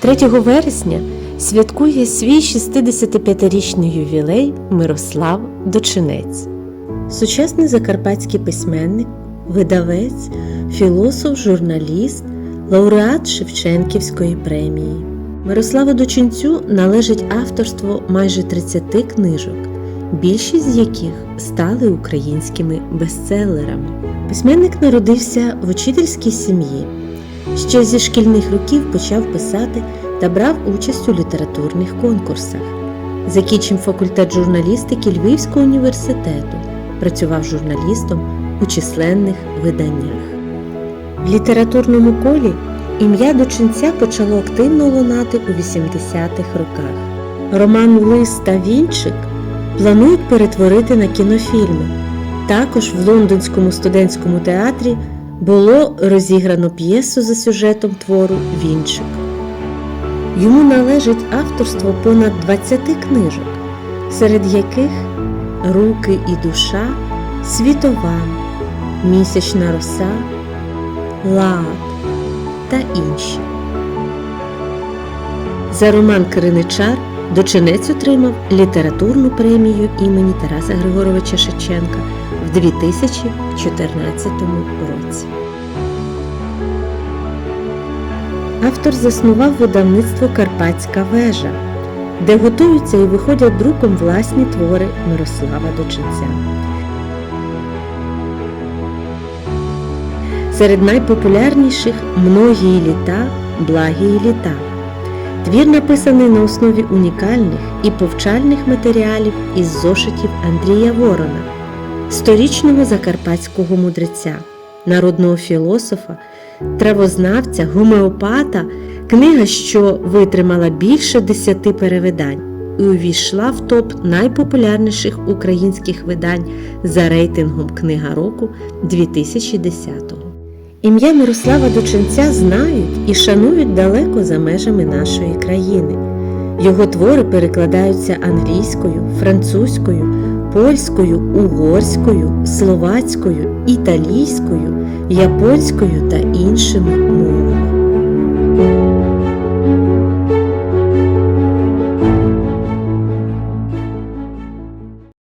3 вересня святкує свій 65-річний ювілей Мирослав Дочинець. Сучасний закарпатський письменник, видавець, філософ, журналіст, лауреат Шевченківської премії. Мирославу Дочинцю належить авторство майже 30 книжок, більшість з яких стали українськими бестселерами. Письменник народився в учительській сім'ї. Ще зі шкільних років почав писати та брав участь у літературних конкурсах. Закінчив факультет журналістики Львівського університету, працював журналістом у численних виданнях. В літературному колі ім'я Дочинця почало активно лунати у 80-х роках. Роман Лис та Вінчик планують перетворити на кінофільми. Також в лондонському студентському театрі було розіграно п'єсу за сюжетом твору Вінчик. Йому належить авторство понад 20 книжок, серед яких Руки і душа, Світова, Місячна роса, Лад та інші. За роман Криничар Дочинець отримав літературну премію імені Тараса Григоровича Шевченка в 2014 році. Автор заснував видавництво Карпатська вежа, де готуються і виходять друком власні твори Мирослава Дочинця. Серед найпопулярніших многії літа, благії літа. Твір написаний на основі унікальних і повчальних матеріалів із зошитів Андрія Ворона, сторічного закарпатського мудреця, народного філософа, травознавця, гомеопата, книга, що витримала більше десяти перевидань і увійшла в топ найпопулярніших українських видань за рейтингом Книга року 2010-го. Ім'я Мирослава Дученця знають і шанують далеко за межами нашої країни. Його твори перекладаються англійською, французькою, польською, угорською, словацькою, італійською, японською та іншими мовами.